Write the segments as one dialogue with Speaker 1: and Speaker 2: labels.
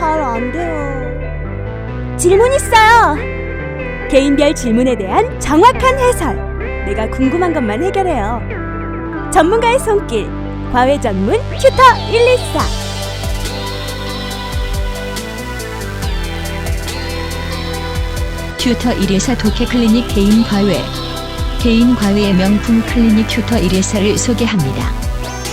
Speaker 1: 잘 안 돼요. 질문 있어요. 개인별 질문에 대한 정확한 해설. 내가 궁금한 것만 해결해요. 전문가의 손길. 과외 전문 튜터 114.
Speaker 2: 튜터 1회사 독해 클리닉 개인 과외 개인 과외의 명품 클리닉 튜터 1회사를 소개합니다.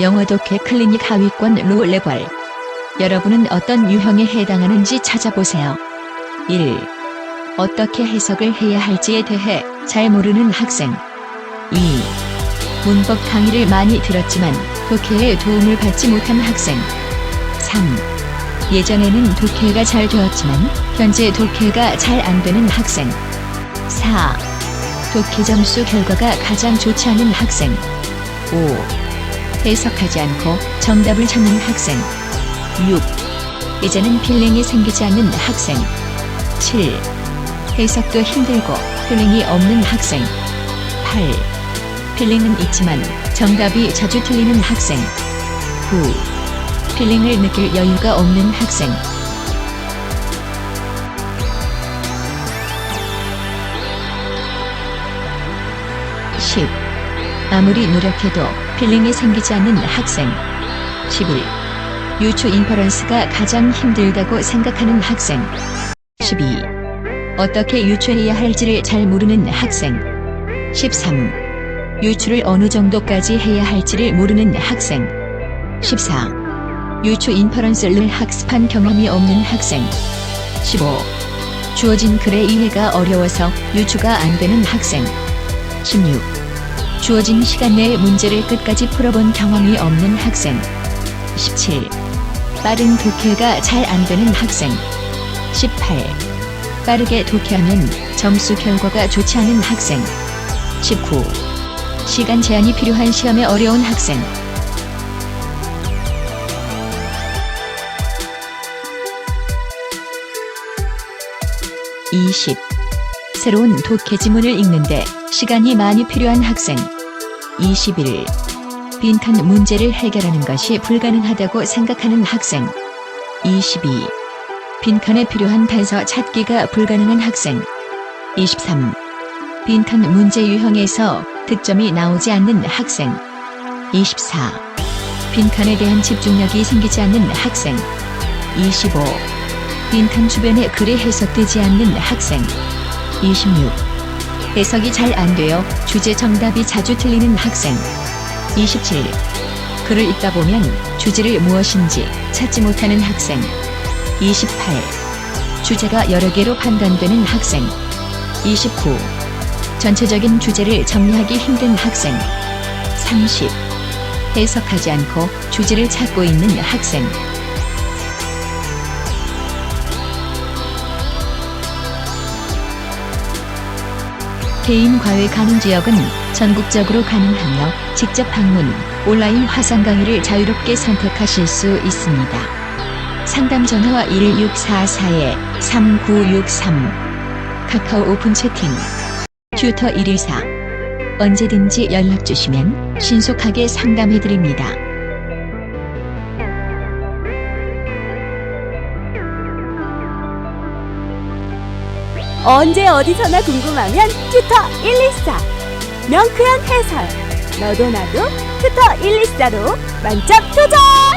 Speaker 2: 영어 독해 클리닉 하위권 로 레벨. 여러분은 어떤 유형에 해당하는지 찾아보세요. 1. 어떻게 해석을 해야 할지에 대해 잘 모르는 학생. 2. 문법 강의를 많이 들었지만 독해에 도움을 받지 못한 학생. 3. 예전에는 독해가 잘 되었지만 현재 독해가 잘 안 되는 학생. 4. 독해 점수 결과가 가장 좋지 않은 학생. 5. 해석하지 않고 정답을 찾는 학생. 6. 이제는 필링이 생기지 않는 학생. 7. 해석도 힘들고 필링이 없는 학생. 8. 필링은 있지만 정답이 자주 틀리는 학생. 9. 필링을 느낄 여유가 없는 학생. 10. 아무리 노력해도 필링이 생기지 않는 학생. 11. 유추 인퍼런스가 가장 힘들다고 생각하는 학생. 12. 어떻게 유추해야 할지를 잘 모르는 학생. 13. 유추를 어느 정도까지 해야 할지를 모르는 학생. 14. 유추 인퍼런스를 학습한 경험이 없는 학생. 15. 주어진 글의 이해가 어려워서 유추가 안 되는 학생. 16. 주어진 시간 내에 문제를 끝까지 풀어본 경험이 없는 학생. 17. 빠른 독해가 잘 안 되는 학생. 18. 빠르게 독해하면 점수 결과가 좋지 않은 학생. 19. 시간 제한이 필요한 시험에 어려운 학생. (20) 새로운 독해 지문을 읽는데 시간이 많이 필요한 학생 21. 빈칸 문제를 해결하는 것이 불가능하다고 생각하는 학생 22. 빈칸에 필요한 단서 찾기가 불가능한 학생 23. 빈칸 문제 유형에서 득점이 나오지 않는 학생 24. 빈칸에 대한 집중력이 생기지 않는 학생 25. 빈칸 주변에 글이 해석되지 않는 학생 26. 해석이 잘 안 되어 주제 정답이 자주 틀리는 학생. 27. 글을 읽다 보면 주제를 무엇인지 찾지 못하는 학생. 28. 주제가 여러 개로 판단되는 학생. 29. 전체적인 주제를 정리하기 힘든 학생. 30. 해석하지 않고 주제를 찾고 있는 학생. 개인 과외 가능 지역은 전국적으로 가능하며 직접 방문, 온라인 화상 강의를 자유롭게 선택하실 수 있습니다. 상담 전화와 1644-3963 카카오 오픈 채팅 튜터 114 언제든지 연락 주시면 신속하게 상담해 드립니다.
Speaker 1: 언제 어디서나 궁금하면 튜터 114. 명쾌한 해설. 너도 나도 튜터 114로 만점 도전!